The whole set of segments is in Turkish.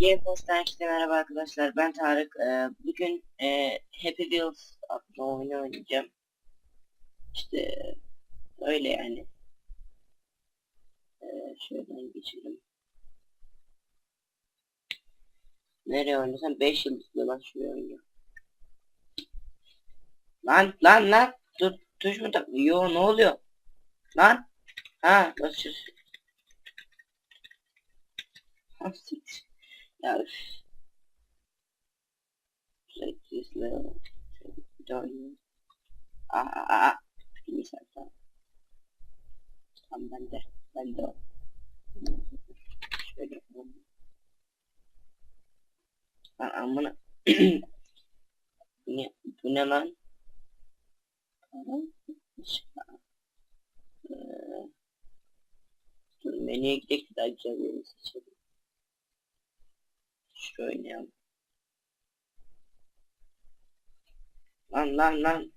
Gamepost'tan herkese merhaba arkadaşlar. Ben Tarık. Ee, bugün e, Happy Wheels adlı oyunu oynayacağım. İşte öyle yani. Ee, şuradan geçelim. Nereye oynasam 5 yıldızlı lan şuraya oynuyor. Lan lan lan. Dur tuş mu tak? Yo ne oluyor? Lan. Ha basıyoruz. Ha siktir. Ya üf. Bir daha oynayayım. Aa, aa, aa. Neyse tamam. Tamam ben de. Ben de o. Şöyle yapalım. Lan amına. ne, bu ne lan? Tamam. Ee, Dur menüye gidelim daha güzel bir. Şöyle oynayalım. Lan lan lan.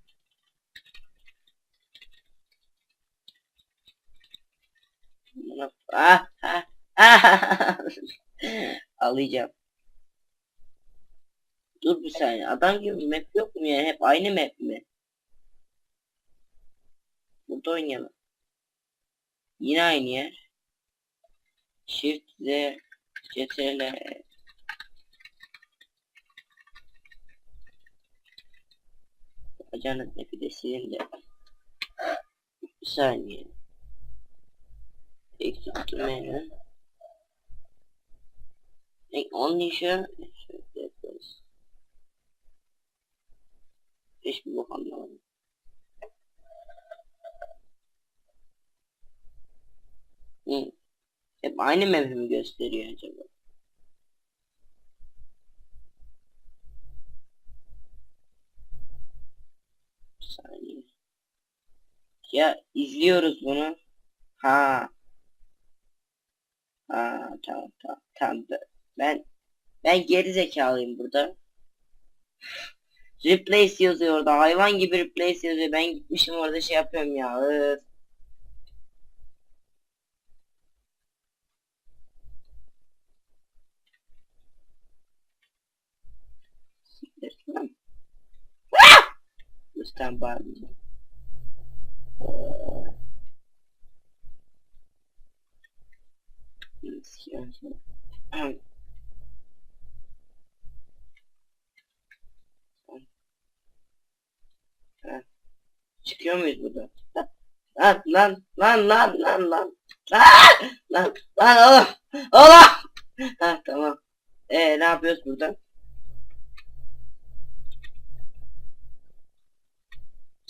Ah, ah, ah. Alacağım. Dur bir saniye. Adam gibi map yok mu ya? Hep aynı map mi? Burada oynayalım. Yine aynı yer. Shift Z CTRL Hocanın ipi de silindi. Bir saniye. İlk tuttum elini. İlk onun işi şöyle yaparız. Hiçbir anlamadım. Hı. Hep aynı mevzimi gösteriyor acaba. Ya izliyoruz bunu. Ha. Ha tamam tamam tamam. Ben ben geri zekalıyım burada. Replace yazıyor orada. Hayvan gibi replace yazıyor. Ben gitmişim orada şey yapıyorum ya. Öf. Siktir lan. Evet. Çıkıyor muyuz burada? Lan lan lan lan lan lan lan lan oğlum oğlum ha tamam ee ne yapıyoruz burada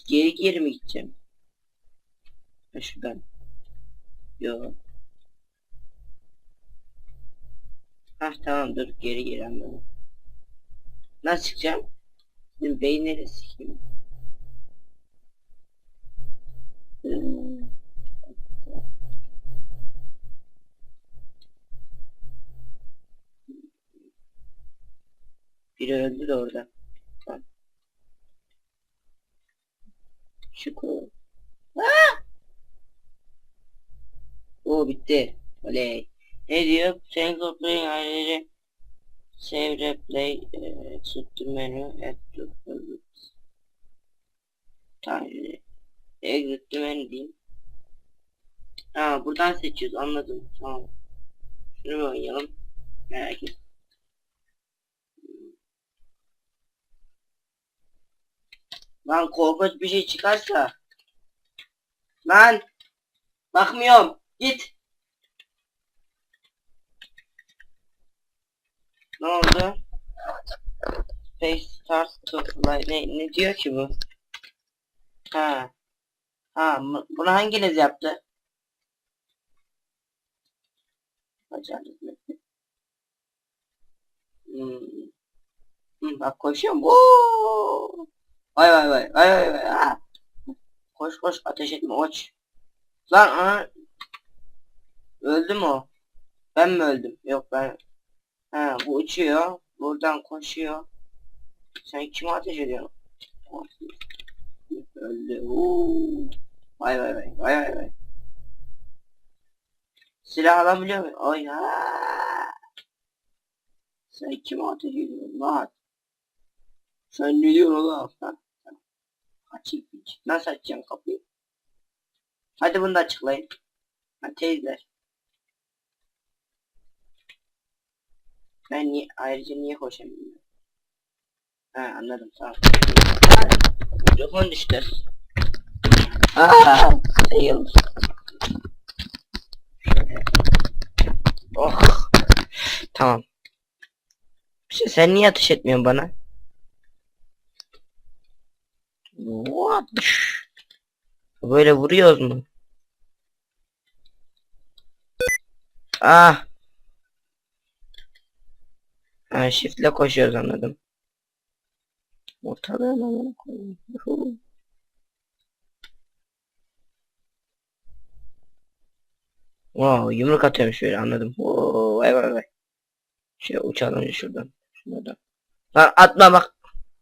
geri geri mi gideceğim Peşinden. Ya. Hah tamamdır geri gelen bana. Nasıl çıkacağım? Benim beyin neresi ki? Ee, Bir öldü de orada. Tamam. Şükür. Aa! Oo bitti. Oley. Ne diyor? Single play ayrıca save replay e, the menu add to favorites. Tamam. Exit the menu diyeyim. Ha buradan seçiyoruz anladım. Tamam. Şunu bir oynayalım. Merak ettim. Lan korkunç bir şey çıkarsa. Lan. Bakmıyorum. Git. Ne oldu? Space starts to fly. Ne, ne diyor ki bu? Ha. Ha, bunu hanginiz yaptı? Bacağınız? Hmm. Hmm, bak koşuyorum. Oo! Vay vay vay vay vay vay. Ha. Koş koş ateş etme koş. Lan ana. Öldü mü o? Ben mi öldüm? Yok ben. Ha bu uçuyor. Buradan koşuyor. Sen kime ateş ediyorsun? Öldü. Oo. Vay vay vay vay vay vay. Silah alabiliyor muyum? Oy ha. Sen kime ateş ediyorsun lan? Sen ne diyorsun oğlum? Açayım hiç. Nasıl açacaksın kapıyı? Hadi bunu da açıklayın. Ha teyzeler. Ben niye, ayrıca niye koşamıyorum? Ha anladım tamam. Mikrofon düştü. Aaa sayılır. Oh. Tamam. İşte sen niye ateş etmiyorsun bana? What? Böyle vuruyoruz mu? Ah. Ha, shiftle koşuyoruz anladım. Ortalığına amına koyayım. Wow, yumruk atıyormuş böyle anladım. Oo, vay vay vay. Şey uçalım şuradan. Şuradan. Lan atma bak.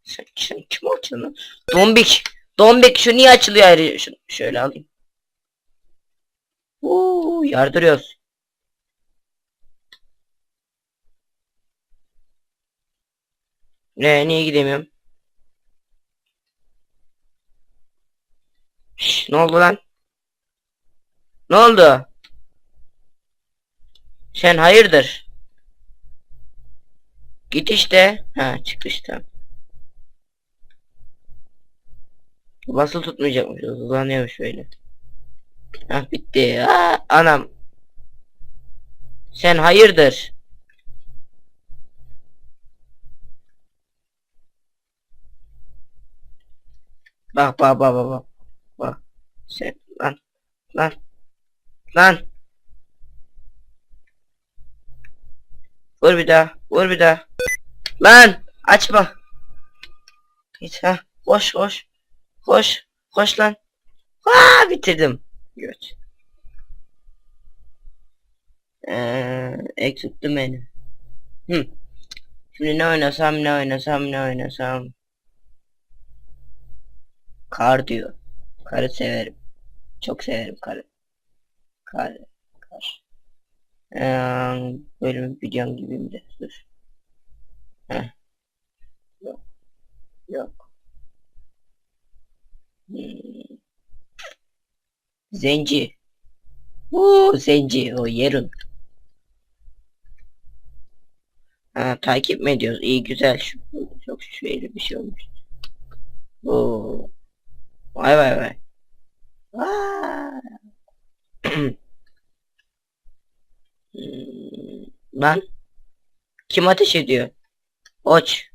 Sen, sen kim açıyorsun lan? Dombik. Dombik şu niye açılıyor ayrı? Şunu şöyle alayım. Oo, yardırıyoruz. Ne niye gidemiyorum? Şş, ne oldu lan? Ne oldu? Sen hayırdır? Git işte. Ha çıktı işte. Basılı tutmayacakmış. Hızlanıyormuş böyle. Ha bitti. Aa, anam. Sen hayırdır? Bak bak bak bak bak. Bak. Sen lan. Lan. Lan. Vur bir daha. Vur bir daha. Lan. Açma. Git ha. Koş koş. Koş. Koş lan. Aa bitirdim. Göt. Eksilttim beni. Hı. Şimdi ne oynasam ne oynasam ne oynasam. Kar diyor. Karı severim. Çok severim karı. Kar. Kar. Ee, bölümü biliyorum gibiyim de. Dur. Heh. Yok. Yok. Hmm. Zenci. Oo, zenci o yerun. Ha, takip mi ediyoruz? İyi güzel. Şu, çok şöyle bir şey olmuş. Oo. Vay vay vay. Lan. Kim ateş ediyor? Oç.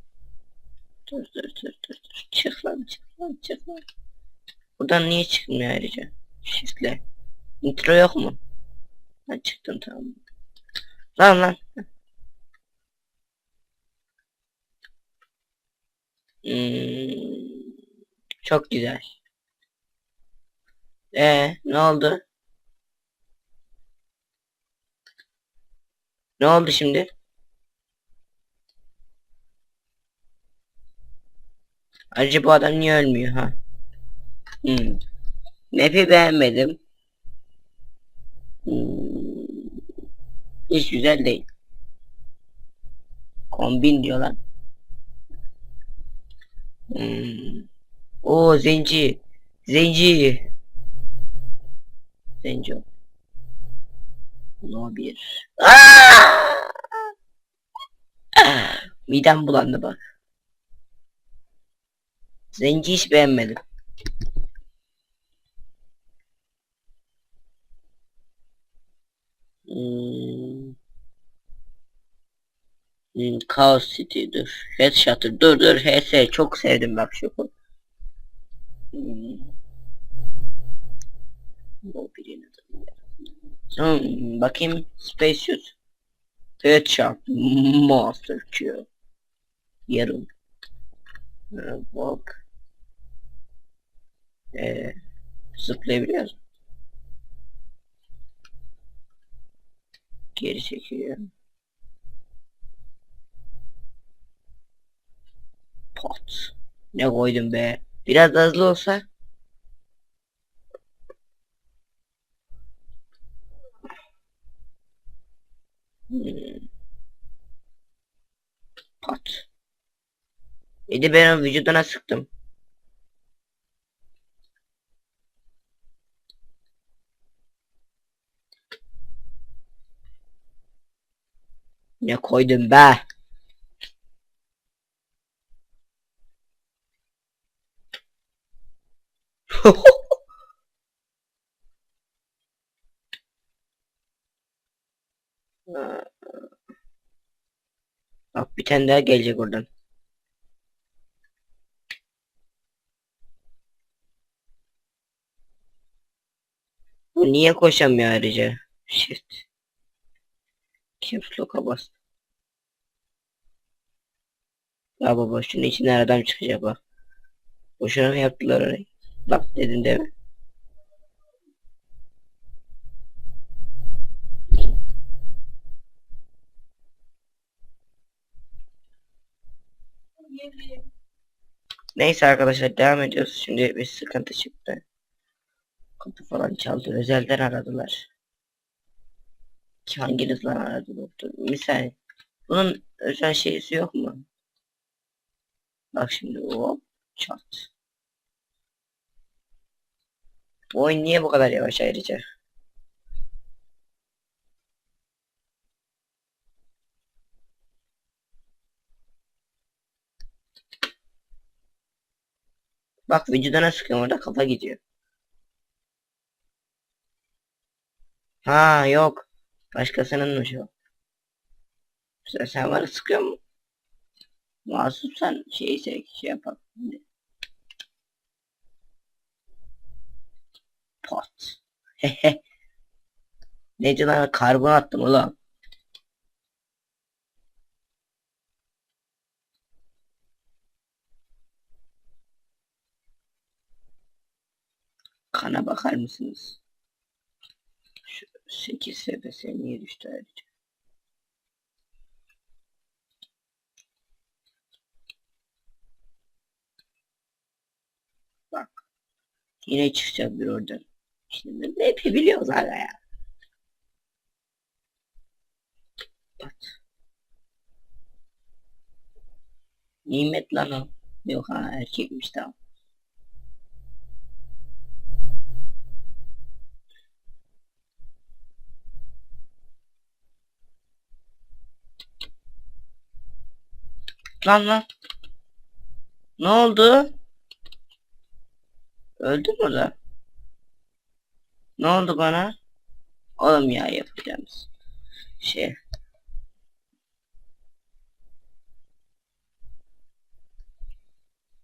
Dur dur dur dur dur. Çık lan çık lan çık lan. Buradan niye çıkmıyor ayrıca? Shift'le. Intro yok mu? Ben çıktım tamam. Lan lan. Hmm, çok güzel. Ee, ne oldu? Ne oldu şimdi? Ayrıca bu adam niye ölmüyor ha? Hmm. Map'i beğenmedim. Hmm. Hiç güzel değil. Kombin diyorlar. Hmm. O zenci. Zenci. Zenci. o. No bir. Aa! Midem bulandı bak. Zenci hiç beğenmedim. Hmm. Hmm, Chaos City dur. Headshot'ır. Dur dur HS çok sevdim bak şu. Hmm. Bu birini Hmm, bakayım Spacesuit. Headshot. Master Q. Yarım. Bak. Ee, zıplayabiliyoruz. Geri çekiliyor. Pot. Ne koydum be. Biraz hızlı olsa. Pat. Bir ben onun vücuduna sıktım. Ne koydum be? Bak bir tane daha gelecek oradan. Bu niye koşamıyor ayrıca? Shift. Caps lock'a bas. Ya baba şunun içinden adam çıkacak bak. Boşuna mı yaptılar orayı? Bak dedin değil mi? Neyse arkadaşlar devam ediyoruz. Şimdi bir sıkıntı çıktı. Kapı falan çaldı. Özelden aradılar. Hanginiz lan aradı doktor? Misal. Bunun özel şeysi yok mu? Bak şimdi o çat. Bu oyun niye bu kadar yavaş ayrıca? Bak vücuduna sıkıyorum orada kafa gidiyor. Ha yok. Başkasınınmış o. Sen, sen bana sıkıyor mu? Masum sen şeyse şey yapalım. Pot. Hehe. ne diyorlar karbon attım ulan. Kana bakar mısınız? Şu 8 FPS niye düştü ayrıca? Bak. Yine çıkacak bir oradan. Şimdi map'i biliyoruz hala ya. Bak. Nimet lan o. Yok ha erkekmiş tamam. Lan lan. Ne oldu? Öldün mü da? Ne oldu bana? Oğlum ya yapacağımız şey.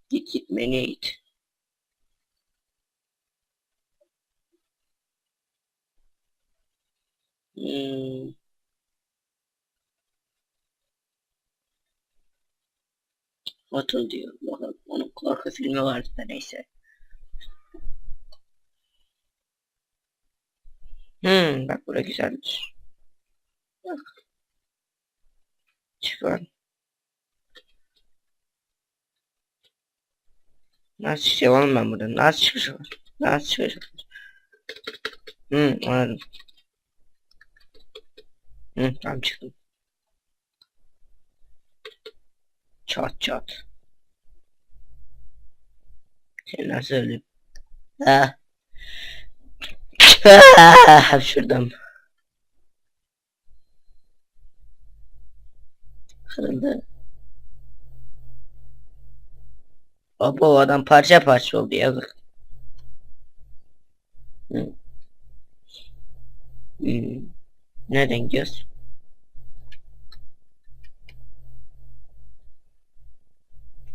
Git git menüye git. Hmm. Atıl diyor. Bakalım onun korku filmi vardı da neyse. Hmm, bak bura güzelmiş. Bak. Çıkar. Nasıl çıkacağım oğlum ben buradan? Nasıl çıkacağım? Nasıl çıkacağım? Hmm, anladım. Hmm, tamam çıktım. Çat çat. Sen öldün? Ha. Şuradan. Kırıldı. Baba o adam parça parça oldu yazık. Hı. Hmm. Nereden gidiyoruz?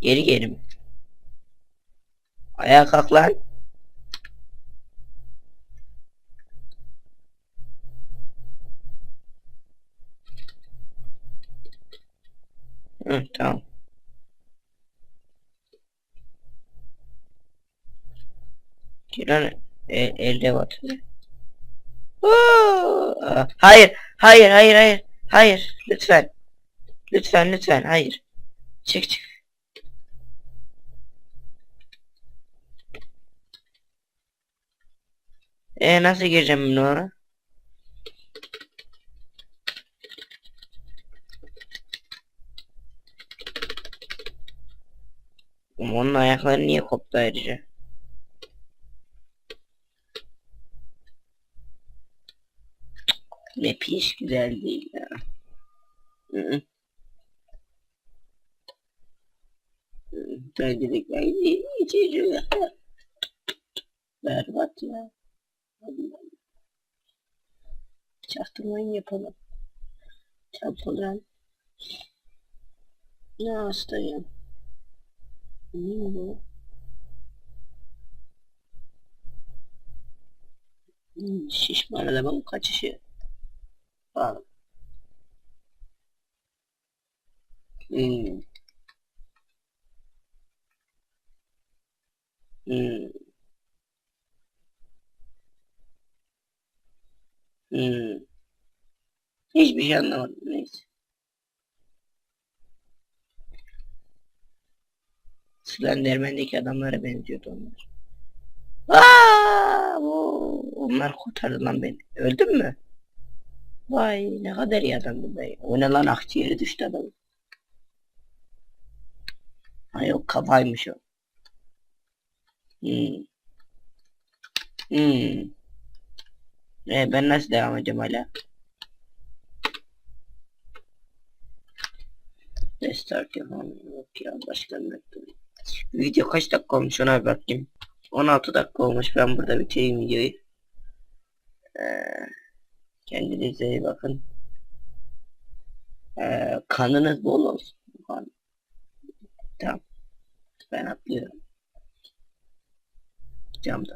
Geri mi? Ayağa kalk lan. Hı, tamam. Giren el, elde aa, Hayır, hayır, hayır, hayır, hayır, lütfen, lütfen, lütfen, hayır. Çık, çık. E nasıl gireceğim ben oraya? Onun ayakları niye koptu ayrıca? Map hiç güzel değil ya. -hı. Öncelikle içeri Berbat ya. Çaktırmayın yapalım. Çarpılan. Ne hastayım. Ne bu? Hmm, şişman adamın kaçışı. Bak. Hmm. Hmm. Hmm. Hiçbir şey anlamadım. Neyse. Slenderman'deki adamlara benziyordu onlar. Aa, oo, onlar kurtardı lan beni. Öldün mü? Vay ne kadar iyi adamdı be. O ne lan akciğeri düştü adamın. Ha yok kafaymış o. Hmm. Hmm. E ben nasıl devam edeceğim hala? Restart yapalım. Başka bir Video kaç dakika olmuş ona bir bakayım. 16 dakika olmuş. Ben burada bitireyim videoyu. Ee, kendinize iyi bakın. Ee, kanınız bol olsun. Tamam. Ben atlıyorum. Camda.